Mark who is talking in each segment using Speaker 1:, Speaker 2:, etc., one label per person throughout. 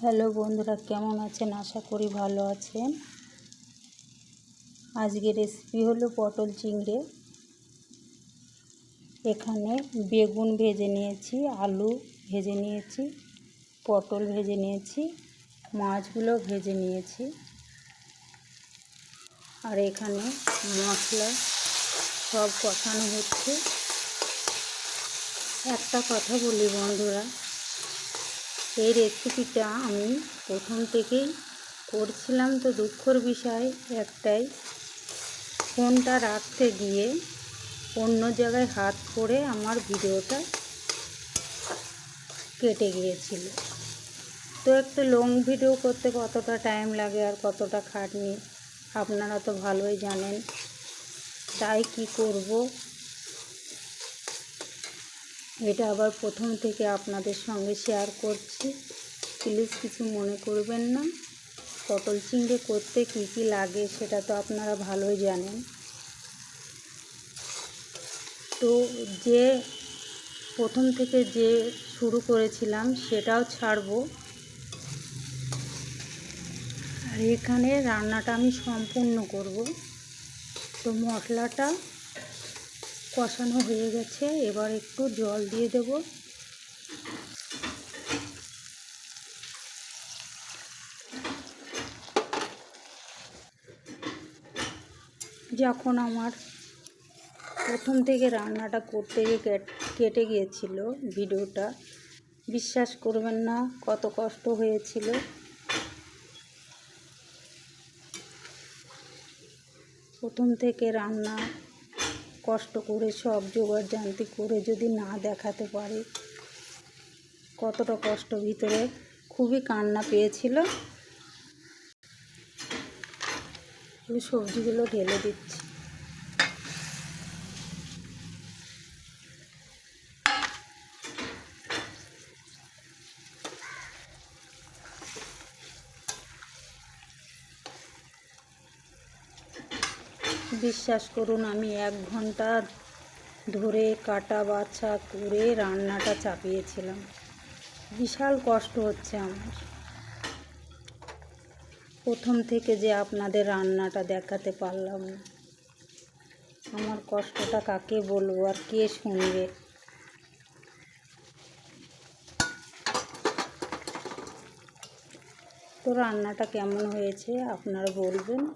Speaker 1: Hello বন্ধুরা, কেমন আছেন? আশা করি ভালো আছেন। আজকে রেসিপি হলো পটল চিংড়ে। এখানে বেগুন ভেজে নিয়েছি, আলু ভেজে নিয়েছি, পটল ভেজে নিয়েছি, মাছগুলো ভেজে নিয়েছি। আর এখানে মশলা সব কষানো হচ্ছে। একটা কথা বলি বন্ধুরা এই রেসিপিটা আমি প্রথম থেকেই করছিলাম। তো দুঃখর বিষয় একটাই, ফোনটা রাখতে গিয়ে অন্য জায়গায় হাত পড়ে আমার ভিডিওটা কেটে গিয়েছিল। তো একটা লং ভিডিও করতে কতটা টাইম লাগে আর কতটা খাটনি, আপনারা তো ভালোই জানেন। তাই কি করব? এটা আবার প্রথম থেকে আপনাদের সঙ্গে শেয়ার করছি। প্লিজ কিছু মনে করবেন না। পটল চিংড়ে করতে কি কি লাগে সেটা তো আপনারা ভালোই জানেন। তো যে প্রথম থেকে যে শুরু করেছিলাম সেটাও ছাড়বো। আর এখানে রান্নাটা আমি সম্পূর্ণ করব। তো মশলাটা কষানো হয়ে গেছে। এবার একটু জল দিয়ে দেব। যখন আমার প্রথম থেকে রান্নাটা করতে গিয়ে কেটে গিয়েছিল ভিডিওটা, বিশ্বাস করবেন না কত কষ্ট হয়েছিল। প্রথম থেকে রান্না কষ্ট করে সব জোগাড় জানতি করে যদি না দেখাতে পারে। কতটা কষ্ট ভিতরে। খুবই কান্না পেয়েছিল। সবজিগুলো ঢেলে দিচ্ছি। বিশ্বাস করুন, আমি এক ঘণ্টা ধরে কাটা বাছা করে রান্নাটা চাপিয়েছিলাম। বিশাল কষ্ট হচ্ছে আমার। প্রথম থেকে যে আপনাদের রান্নাটা দেখাতে পারলাম না। আমার কষ্টটা কাকে বলব আর কে শুনবে? তো রান্নাটা কেমন হয়েছে আপনারা বলবেন।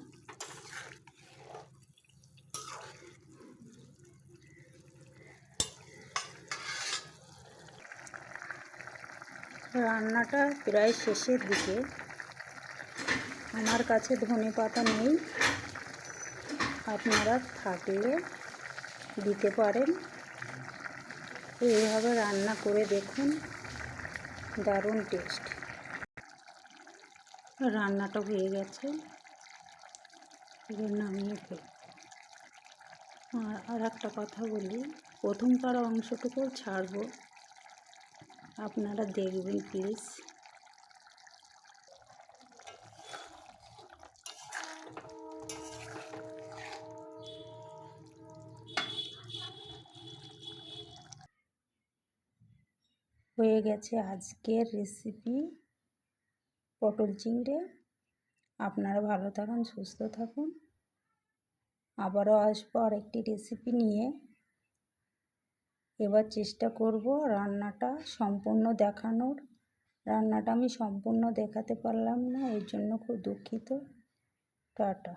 Speaker 1: রান্নাটা প্রায় শেষের দিকে। আমার কাছে ধনে পাতা নেই। আপনারা থাকলে দিতে পারেন। এইভাবে রান্না করে দেখুন। দারুণ টেস্ট। রান্নাটা হয়ে গেছে। নামিয়ে ফেল। আর আর একটা কথা বলি। প্রথম পাড়া অংশটুকু ছাড়বো। আপনারা দেখবেন প্লিজ হয়ে গেছে আজকের রেসিপি পটল চিংড়ে। আপনারা ভালো থাকুন, সুস্থ থাকুন। আবারও আসব আরেকটি রেসিপি নিয়ে। এবার চেষ্টা করব রান্নাটা সম্পূর্ণ দেখানোর। রান্নাটা আমি সম্পূর্ণ দেখাতে পারলাম না, এর জন্য খুব দুঃখিত। টাটা।